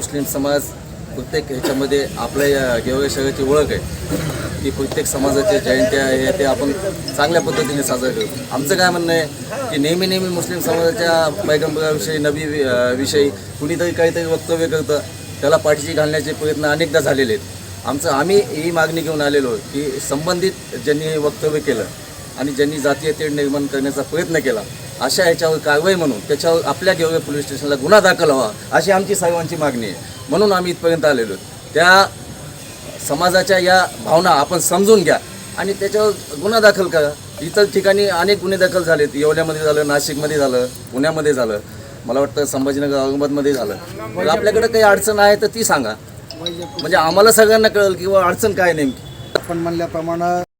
मुस्लिम समाज प्रत्येक ह्याच्यामध्ये आपल्या या गेवळे शहराची ओळख आहे. की प्रत्येक समाजाच्या जयंत्या आहे ते आपण चांगल्या पद्धतीने साजरे करतो. आमचं काय म्हणणं आहे की नेहमी नेहमी मुस्लिम समाजाच्या पैगंबराविषयी नबी वि- विषयी कुणीतरी काहीतरी वक्तव्य करतं. त्याला पाठीशी घालण्याचे प्रयत्न अनेकदा झालेले आहेत. आमचं आम्ही ही मागणी घेऊन आलेलो की संबंधित ज्यांनी वक्तव्य केलं आणि ज्यांनी जातीय तेढ निर्माण करण्याचा प्रयत्न केला अशा याच्यावर कारवाई म्हणून त्याच्यावर आपल्या गेवरे पोलीस स्टेशनला गुन्हा दाखल व्हावा अशी आमची सर्वांची मागणी आहे. म्हणून आम्ही इथपर्यंत आलेलो त्या समाजाच्या या भावना आपण समजून घ्या आणि त्याच्यावर गुन्हा दाखल करा. इतर ठिकाणी अनेक गुन्हे दाखल झालेत. येवल्यामध्ये झालं नाशिकमध्ये झालं पुण्यामध्ये झालं मला वाटतं संभाजीनगर औरंगाबादमध्ये झालं. मग आपल्याकडे काही अडचण आहे तर ती सांगा. म्हणजे आम्हाला सगळ्यांना कळेल किंवा अडचण काय नेमकी. आपण म्हणल्याप्रमाणे